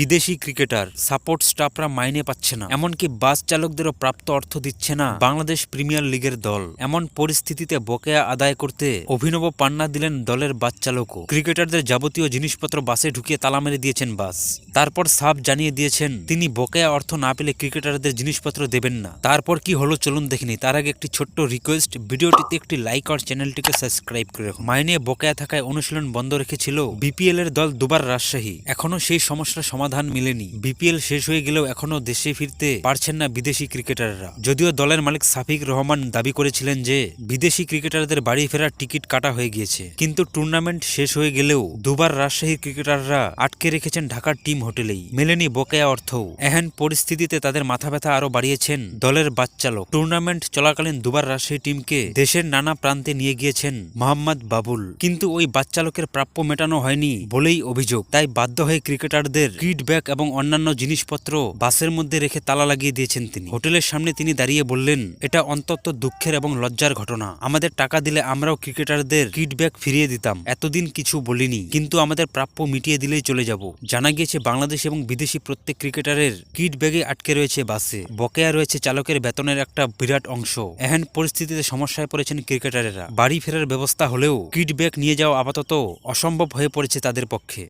বিদেশি cricketer, support স্টাফরা মাইনে পাচ্ছে না। এমনকি বাস চালকদেরও প্রাপ্ত অর্থ দিচ্ছে না বাংলাদেশ প্রিমিয়ার লিগের দল। এমন পরিস্থিতিতে বকেয়া আদায় করতে অভিনব পান্না দিলেন দলের বাস চালকও। ক্রিকেটারদের যাবতীয় জিনিসপত্র বাসে ঢুকিয়ে তালা মেরে দিয়েছেন বাস। তারপর সাফ জানিয়ে দিয়েছেন, তিনি বকেয়া অর্থ না পেলে ক্রিকেটারদের জিনিসপত্র দেবেন না। তারপর কি হলো চলুন দেখিনি তার আগে একটি ছোট্ট রিকোয়েস্ট ভিডিওটিতে একটি লাইক আর চ্যানেলটিকে সাবস্ক্রাইব করে রাখুন। মাইনে বকেয়া থাকায় অনুশীলন বন্ধ রেখেছিল বিপিএল এর দল দুবার রাজশাহী। এখনও সেই সমস্যার সমাধান মেলেনি। বিপিএল শেষ হয়ে গেলেও এখনও দেশে ফিরতে পারছেন না বিদেশি ক্রিকেটাররা। যদিও দলের মালিক সাফিক রহমান দাবি করেছিলেন যে, বিদেশি ক্রিকেটারদের বাড়ি ফেরার টিকিট কাটা হয়ে গিয়েছে। কিন্তু টুর্নামেন্ট শেষ হয়ে গেলেও দুবার রাজশাহীর ক্রিকেটাররা আটকে রেখেছেন ঢাকার টিম হোটেলেই। মেলেনি বকেয়া অর্থও। এহেন পরিস্থিতিতে তাদের মাথা ব্যথা আরও বাড়িয়েছেন দলের বাচ্চালক টুর্নামেন্ট চলাকালীন দুবার রাজশাহী টিমকে দেশের নানা প্রান্তে নিয়ে গিয়েছেন মোহাম্মদ বাবুল। কিন্তু ওই বাচ্চালকের প্রাপ্য মেটানো হয়নি বলেই অভিযোগ। তাই বাধ্য হয়ে ক্রিকেটারদের কিট ব্যাগ এবং অন্যান্য জিনিসপত্র বাসের মধ্যে রেখে তালা লাগিয়ে দিয়েছেন তিনি। হোটেলের সামনে তিনি দাঁড়িয়ে বললেন, এটা অন্তত দুঃখের এবং লজ্জার ঘটনা। আমাদের টাকা দিলে আমরাও ক্রিকেটারদের কিট ব্যাগ ফিরিয়ে দিতাম। এতদিন কিছু বলিনি, কিন্তু আমাদের প্রাপ্য মিটিয়ে দিলেই চলে যাব। জানা গিয়েছে, বাংলাদেশ এবং বিদেশি প্রত্যেক ক্রিকেটারের কিট ব্যাগে আটকে রয়েছে বাসে। বকেয়া রয়েছে চালকের বেতনের একটা বিরাট অংশ। এহেন পরিস্থিতিতে সমস্যায় পড়েছেন ক্রিকেটারেরা। বাড়ি ফেরার ব্যবস্থা হলেও কিট ব্যাগ নিয়ে যাওয়া আপাতত অসম্ভব হয়ে পড়েছে তাদের পক্ষে।